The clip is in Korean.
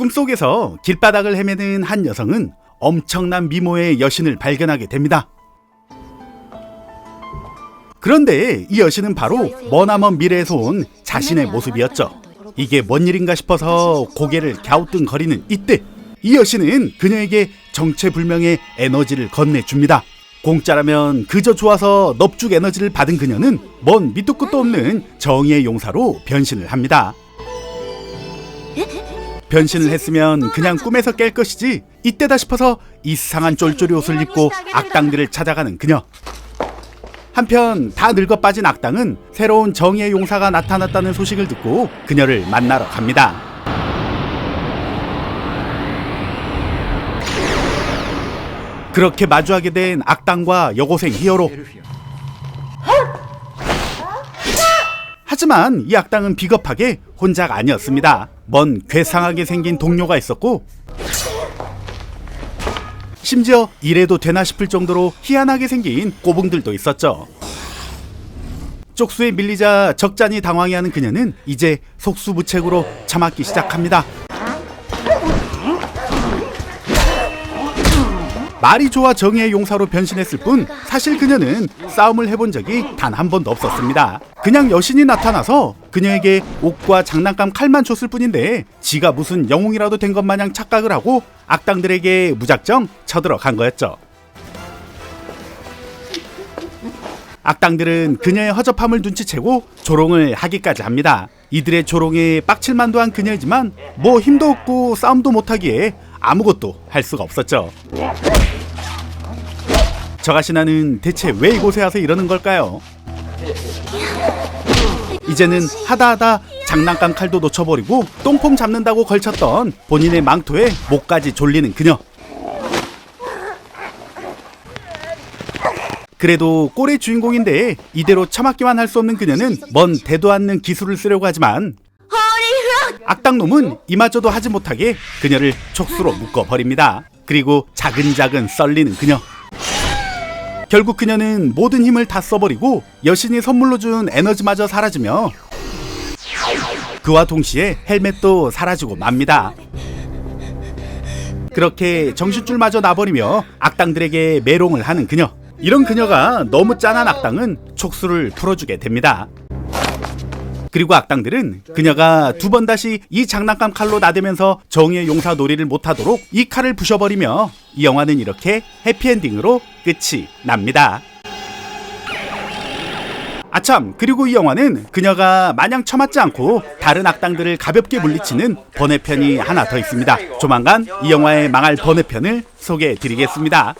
꿈속에서 길바닥을 헤매는 한 여성은 엄청난 미모의 여신을 발견하게 됩니다. 그런데 이 여신은 바로 머나먼 미래에서 온 자신의 모습이었죠. 이게 뭔 일인가 싶어서 고개를 갸우뚱거리는 이때 이 여신은 그녀에게 정체불명의 에너지를 건네줍니다. 공짜라면 그저 좋아서 넙죽 에너지를 받은 그녀는 뭔 밑도 끝도 없는 정의의 용사로 변신을 합니다. 변신을 했으면 그냥 꿈에서 깰 것이지 이때다 싶어서 이상한 쫄쫄이 옷을 입고 악당들을 찾아가는 그녀. 한편 다 늙어 빠진 악당은 새로운 정의의 용사가 나타났다는 소식을 듣고 그녀를 만나러 갑니다. 그렇게 마주하게 된 악당과 여고생 히어로. 하지만 이 악당은 비겁하게 혼자가 아니었습니다. 먼 괴상하게 생긴 동료가 있었고 심지어 이래도 되나 싶을 정도로 희한하게 생긴 꼬붕들도 있었죠. 쪽수에 밀리자 적잖이 당황해하는 그녀는 이제 속수무책으로 참았기 시작합니다. 말이 좋아 정의의 용사로 변신했을 뿐 사실 그녀는 싸움을 해본 적이 단 한 번도 없었습니다. 그냥 여신이 나타나서 그녀에게 옷과 장난감 칼만 줬을 뿐인데 지가 무슨 영웅이라도 된 것 마냥 착각을 하고 악당들에게 무작정 쳐들어간 거였죠. 악당들은 그녀의 허접함을 눈치채고 조롱을 하기까지 합니다. 이들의 조롱에 빡칠만도 한 그녀이지만 뭐 힘도 없고 싸움도 못하기에 아무것도 할 수가 없었죠. 저 가시나는 대체 왜 이곳에 와서 이러는 걸까요? 이제는 하다하다 장난감 칼도 놓쳐버리고 똥폼 잡는다고 걸쳤던 본인의 망토에 목까지 졸리는 그녀. 그래도 꼴의 주인공인데 이대로 참았기만 할 수 없는 그녀는 먼 대도 않는 기술을 쓰려고 하지만 악당놈은 이마저도 하지 못하게 그녀를 촉수로 묶어버립니다. 그리고 자근자근 썰리는 그녀. 결국 그녀는 모든 힘을 다 써버리고 여신이 선물로 준 에너지마저 사라지며 그와 동시에 헬멧도 사라지고 맙니다. 그렇게 정신줄마저 나버리며 악당들에게 메롱을 하는 그녀. 이런 그녀가 너무 짠한 악당은 촉수를 풀어주게 됩니다. 그리고 악당들은 그녀가 두 번 다시 이 장난감 칼로 나대면서 정의의 용사 놀이를 못하도록 이 칼을 부셔버리며 이 영화는 이렇게 해피엔딩으로 끝이 납니다. 아참 그리고 이 영화는 그녀가 마냥 처맞지 않고 다른 악당들을 가볍게 물리치는 번외편이 하나 더 있습니다. 조만간 이 영화의 망할 번외편을 소개해 드리겠습니다.